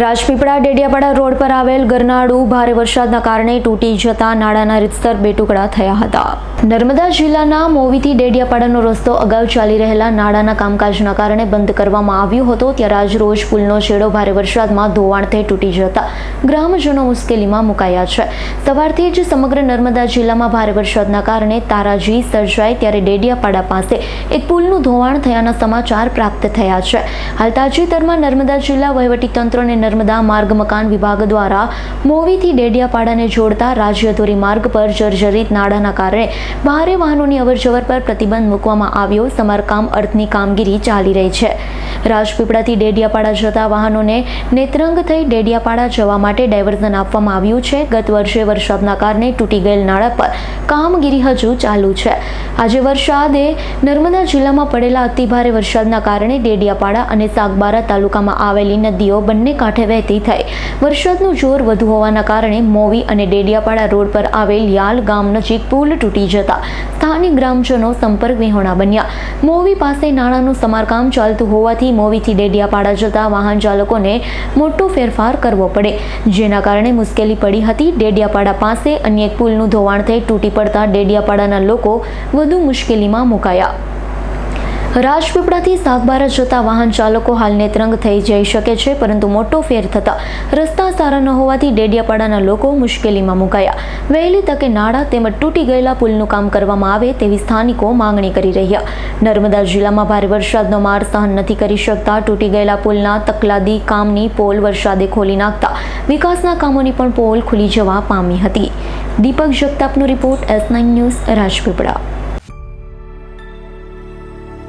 Rajpipla Dediapada road પર આવેલ ગરનાળું ભારે વરસાદના કારણે તૂટી જતા નાળાના રીતસર બે ટુકડા થયા હતા. નર્મદા જિલ્લાના મોવીથી ડેડિયાપાડાનો રસ્તો અગાઉ ચાલી રહેલા નાળાના કામકાજના કારણે બંધ કરવામાં આવ્યો હતો, ત્યારે આજ રોજ પુલનો છેડો ભારે વરસાદમાં ધોવાણથી તૂટી જતા ગ્રામજનો મુશ્કેલીમાં મુકાયા છે. સવારથી જ સમગ્ર નર્મદા જિલ્લામાં ભારે વરસાદના કારણે તારાજી સર્જાય ત્યારે ડેડિયાપાડા પાસે એક પુલનું ધોવાણ થયાના સમાચાર પ્રાપ્ત થયા છે. હાલ તાજેતરમાં નર્મદા જિલ્લા વહીવટીતંત્ર અને નર્મદા માર્ગ મકાન વિભાગ દ્વારા મોવીથી ડેડિયાપાડાને જોડતા રાજ્ય ધોરી માર્ગ પર જર્જરિત નાળાના કારણે ભારે વાહનોની અવરજવર પર પ્રતિબંધ મૂકવામાં આવ્યો. સમારકામ અર્થની કામગીરી ચાલી રહી છે. રાજપીપળાથી ડેડિયાપાડા જતા વાહનોને નેત્રંગ થઈ ડેડિયાપાડા જવા માટે ડાયવર્ઝન આપવામાં આવ્યું છે. ગત વર્ષે વરસાદના કારણે તૂટી ગયેલ નાળા પર કામગીરી હજુ ચાલુ છે. આજે વરસાદે નર્મદા જિલ્લામાં પડેલા અતિભારે વરસાદના કારણે ડેડિયાપાડા અને સાગબારા તાલુકામાં આવેલી નદીઓ બંને કાંઠે વહેતી થઈ. વરસાદનું જોર વધુ હોવાના કારણે મોવી અને ડેડિયાપાડા રોડ પર આવેલ યાલ ગામ નજીક પુલ તૂટી જતા સ્થાનિક ગ્રામજનો સંપર્ક વિહોણા બન્યા. મોવી પાસે નાણાંનું સમારકામ ચાલતું હોવાથી મોવીથી ડેડિયાપાડા જતા વાહન ચાલકોને મોટો ફેરફાર કરવો પડે. જેના કારણે મુશ્કેલી પડી હતી. ડેડિયાપાડા પાસે અન્ય એક પુલનું ધોવાણ થઈ તૂટી પડતા ડેડિયાપાડાના લોકો વધુ મુશ્કેલીમાં મુકાયા. રાજપીપળાથી સાગબારા જતા વાહન ચાલકો હાલ નેત્રંગ થઈ જઈ શકે છે, પરંતુ મોટો ફેર થતા રસ્તા સારા ન હોવાથી ડેડિયાપાડાના લોકો મુશ્કેલીમાં મુકાયા. વહેલી તકે નાળા તેમજ તૂટી ગયેલા પુલનું કામ કરવામાં આવે તેવી સ્થાનિકો માંગણી કરી રહ્યા. નર્મદા જિલ્લામાં ભારે વરસાદનો માર સહન નથી કરી શકતા, તૂટી ગયેલા પુલના તકલાદી કામની પોલ વરસાદે ખોલી નાખતા વિકાસના કામોની પણ પોલ ખુલી જવા પામી હતી. Deepak જગતાપનો report S nine news Rajpipla.